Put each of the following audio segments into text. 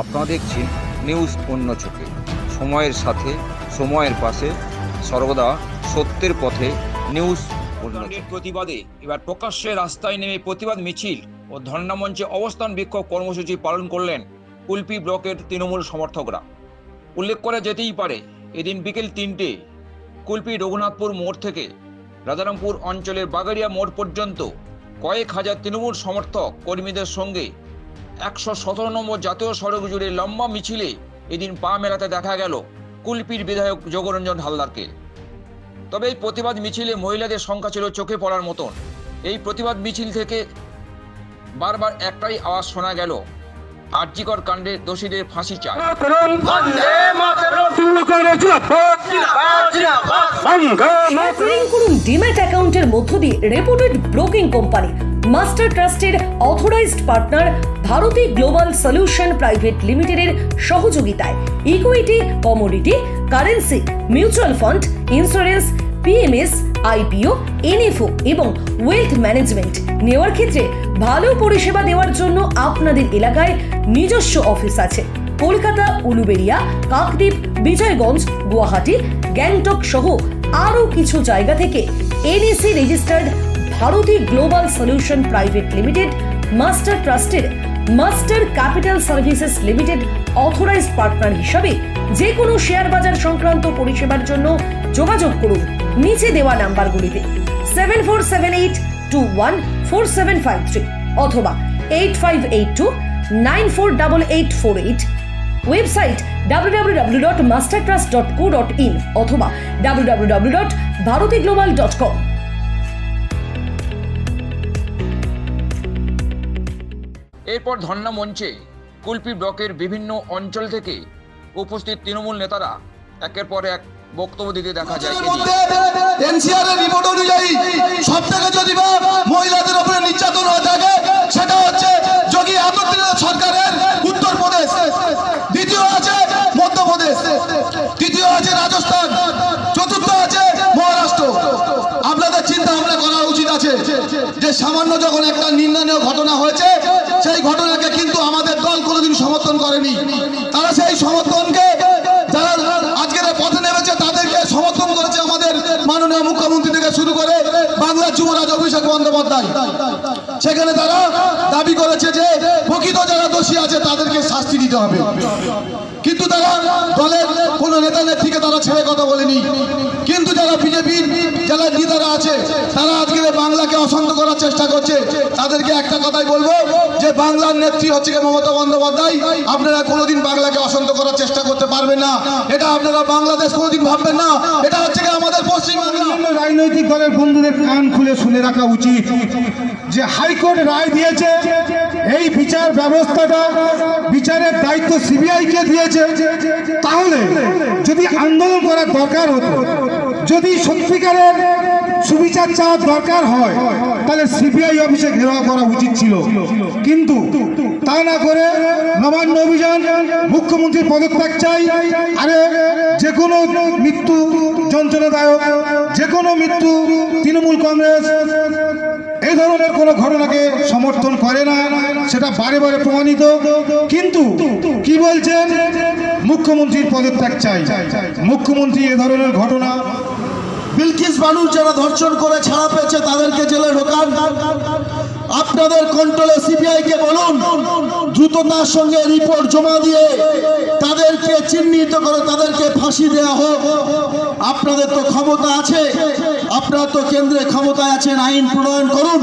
আপনারা দেখছেন নিউজ অন্য চোখে। সময়ের সাথে, সময়ের পাশে, সর্বদা সত্যের পথে নিউজ প্রতিবাদে এবার প্রকাশ্যে রাস্তায় নেমে প্রতিবাদ মিছিল ও ধর্ণা মঞ্চে অবস্থান বিক্ষোভ কর্মসূচি পালন করলেন কুলপি ব্লকের তৃণমূল সমর্থকরা। উল্লেখ করা যেতেই পারে, এদিন বিকেল তিনটে কুলপি রঘুনাথপুর মোড় থেকে রাজারামপুর অঞ্চলের বাগারিয়া মোড় পর্যন্ত কয়েক হাজার তৃণমূল সমর্থক কর্মীদের সঙ্গে একশো সতেরো নম্বর জাতীয় সড়ক জুড়ে লম্বা মিছিলে এদিন পা মেলাতে দেখা গেল কুলপির বিধায়ক যোগরঞ্জন হালদারকে। তবে এই প্রতিবাদ মিছিলে মহিলাদের সংখ্যা ছিল চোখে পড়ার মতন। এই প্রতিবাদ মিছিল থেকে বারবার একটাই আওয়াজ শোনা গেল আর্যিকর কাণ্ডে দোষীদের ফাঁসি চায় করুন ডিম্যাট অ্যাকাউন্টের মধ্য দিয়ে রেপুটেড ব্রোকিং কোম্পানি মাস্টার ট্রাস্টের authorised partner Bharati global solution private লিমিটেডের সহযোগিতায়। Equity, commodity, currency, mutual fund, insurance, PMS, IPO, NFO এবং ওয়েলথ ম্যানেজমেন্ট নেওয়ার ক্ষেত্রে ভালো পরিষেবা দেওয়ার জন্য আপনাদের এলাকায় নিজস্ব অফিস আছে। কলকাতা, উলুবেড়িয়া, কাকদ্বীপ, বিজয়গঞ্জ, গুয়াহাটি, গ্যাংটক সহ আরও কিছু জায়গা থেকে NAC registered Bharati global solution private limited master ট্রাস্টের master capital services limited authorised partner হিসাবে যে কোনো শেয়ার বাজার সংক্রান্ত পরিষেবার জন্য যোগাযোগ করুন। নিচে দেওয়া নাম্বারগুলিতে seven four seven eight two one four seven five three অথবা eight five eight two nine four double eight four eight website www.mastertrust.co.in অথবা www.bharatiglobal.com এরপর ধর্ণা মঞ্চে কুলপি ব্লকের বিভিন্ন অঞ্চল থেকে উপস্থিত তৃণমূল নেতারা একের পর এক বক্তব্য দিতে দেখা যায়। অনুযায়ী সব থেকে যদি বা মহিলাদের উপরে নির্যাতন হয়ে থাকে সেটা হচ্ছে যোগী আদিত্যনাথ সরকারের উত্তরপ্রদেশ দ্বিতীয় আছে মধ্যপ্রদেশ তৃতীয় আছে রাজস্থান চতুর্থ আছে মহারাষ্ট্র আপনাদের চিন্তা ভাবনা আছে যে সামান্য যখন একটা নিন্দনীয় ঘটনা হয়েছে, সেই ঘটনাকে কিন্তু আমাদের দল কোনোদিন সমর্থন করেনি। তারা সেই সমর্থনকে যারা আজকের পথে নেমেছে, তাদেরকে সমর্থন করেছে আমাদের মাননীয় মুখ্যমন্ত্রী থেকে শুরু করে বাংলার যুবরাজ অভিষেক বন্দ্যোপাধ্যায়। সেখানে তারা দাবি করেছে যে প্রকৃত যারা দোষী আছে, তাদেরকে শাস্তি দিতে হবে। কিন্তু দলের কোন নেতা নেত্রীকে তারা ছেড়ে কথা বলেনি। কিন্তু যারা বিজেপির যারা নেতারা আছে, তারা আজকে বাংলাকে অশান্ত করার চেষ্টা করছে, তাদেরকে একটা কথাই বলব, যে বাংলার নেত্রী হচ্ছে মমতা বন্দ্যোপাধ্যায়। আপনারা কোনোদিন বাংলাকে অশান্ত করার চেষ্টা করতে পারবেন না। এটা আপনারা বাংলাদেশ কোনোদিন ভাববেন না। এটা হচ্ছে আমাদের পশ্চিমবাংলা। রাজনৈতিক দলের বন্ধুদের কান খুলে শুনে রাখা উচিত যে হাইকোর্ট রায় দিয়েছে, এই বিচার ব্যবস্থাটা বিচারের দায়িত্ব সিবিআই কে দিয়েছে। তাহলে যদি আন্দোলন করার দরকার হতো, যদি সত্যিকারের সুবিচার চাওয়ার দরকার হয়, তাহলে সিবিআই অফিসে ঘেরাও করা উচিত ছিল। কিন্তু তা না করে নবান্ন অভিযান মুখ্যমন্ত্রীর পদত্যাগ চাই। আরে যে কোনো মৃত্যু যন্ত্রণাদায়ক যে কোনো মৃত্যু তৃণমূল কংগ্রেস এই ধরনের কোনো ঘটনাকে সমর্থন করে না, সেটা বারে বারে প্রমাণিত। কিন্তু কি বলছেন? মুখ্যমন্ত্রীর পদত্যাগ চাই। মুখ্যমন্ত্রী এ ধরনের ঘটনা বিলকিস বানু যারা ধর্ষণ করে, ছাড়া পেয়েছে, তাদেরকে জেলে ঢোকান। আপনাদের কন্ট্রোলে সিবিআই কে বলুন, দ্রুততার সঙ্গে রিপোর্ট জমা দিয়ে চিহ্নিত করে তাদেরকে ফাঁসি দেওয়া হোক। আপনাদের তো ক্ষমতা আছে। আপনারা তো কেন্দ্রে ক্ষমতায় আছেন, আইন প্রণয়ন করুন।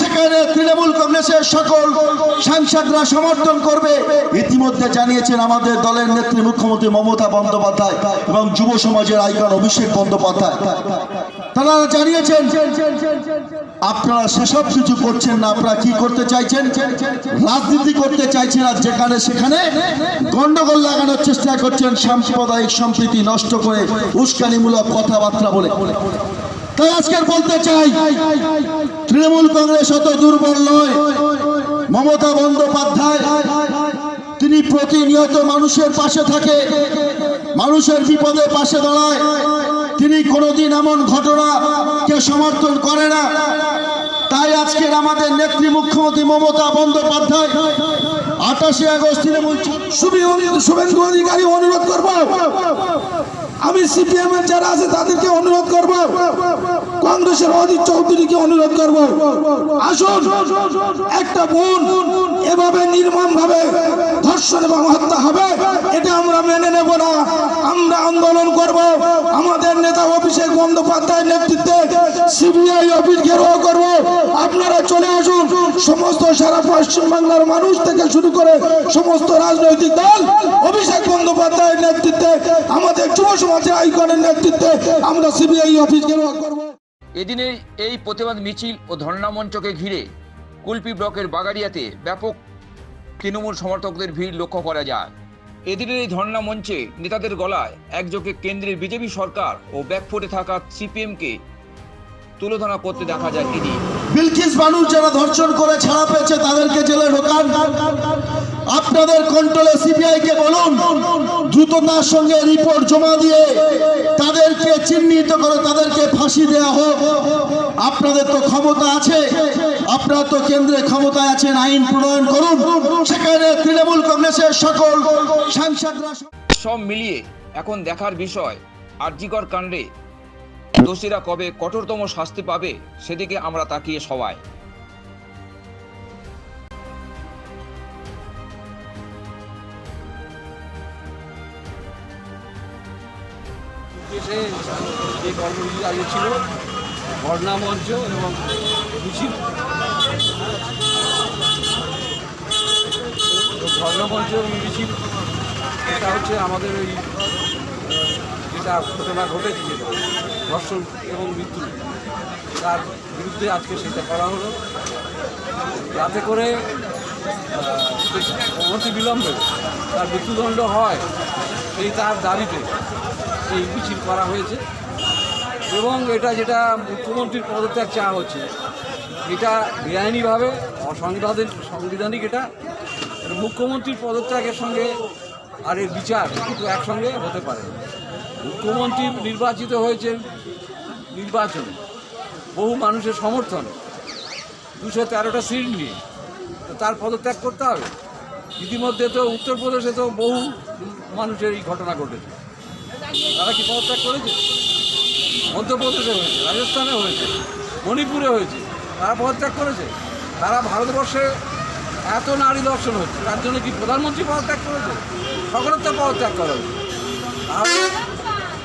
সেখানে তৃণমূল কংগ্রেসের সকল সাংসদরা সমর্থন করবে। ইতিমধ্যে জানিয়েছেন আমাদের দলের নেত্রী মুখ্যমন্ত্রী মমতা বন্দ্যোপাধ্যায় এবং যুব সমাজের আইকন অভিষেক বন্দ্যোপাধ্যায়। তারা জানিয়েছেন, আপনারা সেসব কিছু করছেন না, আপনারা কি করতে চাইছেন? রাজনীতি করতে চাইছেন আর যেখানে সেখানে গন্ডগোল লাগানোর চেষ্টা করছেন সাম্প্রদায়িক সম্প্রীতি নষ্ট করে উস্কানিমূলক কথাবার্তা বলে। তাই আজকে বলতে চাই, তৃণমূল কংগ্রেস অত দুর্বল নয়। মমতা বন্দ্যোপাধ্যায় তিনি প্রতিনিয়ত মানুষের পাশে থাকে, মানুষের বিপদে পাশে দাঁড়ায়। তিনি কোনোদিন এমন ঘটনাকে সমর্থন করে না। তাই আজকের আমাদের নেত্রী মুখ্যমন্ত্রী মমতা বন্দ্যোপাধ্যায় আঠাশে আগস্ট তৃণমূল শুভে- শুভেন্দু অধিকারী অনুরোধ করব। আমি সিপিএম এর যারা আছে তাদেরকে অনুরোধ করব। কংগ্রেসের অধীর চৌধুরীকে অনুরোধ করব। আসুন, একটা বোন এভাবে নির্মম ভাবে ধর্ষণ এবং হত্যা হবে, এটা আমরা মেনে নেব না। আমরা আন্দোলন করব। আমাদের নেতা অভিষেক বন্দ্যোপাধ্যায়ের নেতৃত্বে সিবিআই অফিস ঘেরাও করব। আপনারা চলে আসুন। সমস্ত সারা পশ্চিমবাংলার মানুষ থেকে শুরু করে সমস্ত রাজনৈতিক দল অভিষেক বন্দ্যোপাধ্যায়ের নেতৃত্বে, আমাদের যুব সমাজের আইকনের নেতৃত্বে আমরা সিবিআই অফিস ঘেরাও করব। এদিনের এই প্রতিবাদ মিছিল ও ধর্ণা মঞ্চকে ঘিরে কুলপি ব্লকের বাগাড়িয়াতে ব্যাপক তৃণমূল সমর্থকদের ভিড় লক্ষ্য করা যায়। এদিনের এই ধর্ণা মঞ্চে নেতাদের গলায় একযোগে কেন্দ্রের বিজেপি সরকার ও ব্যাকফুটে থাকা সিপিএমকে তুলোধনা করতে দেখা যায়। এদিন বিলকিস মানুষ যারা ধর্ষণ করে, ছাড়া পেয়েছে তাদেরকে জেলে ঢোকান আপনাদের কন্ট্রোলে সিবিআই কে বলুন। দ্রুততার সঙ্গে রিপোর্ট জমা দিয়ে তাদেরকে চিহ্নিত করে তাদেরকে ফাঁসি দেওয়া হোক। আপনাদের তো ক্ষমতা আছে। আপনারা তো কেন্দ্রে ক্ষমতায় আছেন, আইন প্রণয়ন করুন। সেখানে তৃণমূল কংগ্রেসের সকল সাংসদরা সব মিলিয়ে এখন দেখার বিষয়, আরজিকর কাণ্ডে দোষীরা কবে কঠোরতম শাস্তি পাবে, সেদিকে আমরা তাকিয়ে সবাই। দেশে যে কর্মসূচি আগে ছিল ধর্ণা মঞ্চ এবং মিছিল তো ধর্ণা মঞ্চ এবং মিছিল এটা হচ্ছে আমাদের ওই যেটা ঘটনা ঘটেছে, যেটা ধর্ষণ এবং মৃত্যু, তার বিরুদ্ধে আজকে সেটা করা হলো। যাতে করে অনতি বিলম্বে তার মৃত্যুদণ্ড হয়, এই তার দাবিতে এই মিছিল করা হয়েছে এবং এটা যেটা মুখ্যমন্ত্রীর পদত্যাগ চাওয়া হচ্ছে, এটা বেআইনিভাবে অসাংবিধানিক, সাংবিধানিক এটা। মুখ্যমন্ত্রীর পদত্যাগের সঙ্গে আর এর বিচার কিন্তু একসঙ্গে হতে পারে। মুখ্যমন্ত্রী নির্বাচিত হয়েছে নির্বাচনে। বহু মানুষের সমর্থন। দুশো তেরোটা সিট নিয়ে। তার পদত্যাগ করতে হবে। ইতিমধ্যে তো উত্তরপ্রদেশে তো বহু মানুষের এই ঘটনা ঘটেছে। তারা কি পদত্যাগ করেছে? মধ্যপ্রদেশে হয়েছে, রাজস্থানে হয়েছে, মণিপুরে হয়েছে, তারা পদত্যাগ করেছে। তারা ভারতবর্ষে এত নারী দর্শন হচ্ছে, তার জন্য কি প্রধানমন্ত্রী পদত্যাগ করেছে? সকলের তো পদত্যাগ করা হয়েছে।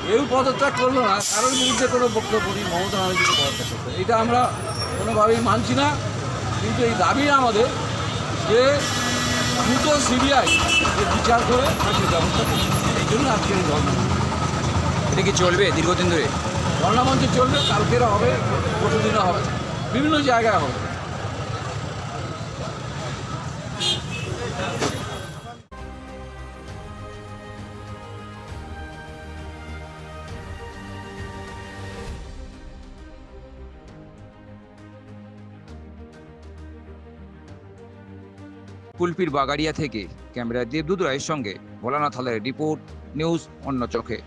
কেউ পদত্যাগ করল না, কারোর বিরুদ্ধে কোনো বক্তব্য নেই, মমতা ব্যানার্জিকে পদত্যাগ করতে এটা আমরা কোনোভাবেই মানছি না, কিন্তু এই দাবি আমাদের যে দ্রুত সিবিআই বিচার করে ফাঁসির ব্যবস্থা করছে। এই জন্য আজকের এই ধর্ণা। এটা কি চলবে দীর্ঘদিন ধরে? মঞ্চে চলবে কালকেরা হবে পরশুদিনও হবে। বিভিন্ন জায়গায় হবে। কুলপির বাগাড়িয়া থেকে ক্যামেরা দেবদূত রায়ের সঙ্গে ভোলানাথ হালের রিপোর্ট নিউজ অন্য চোখে।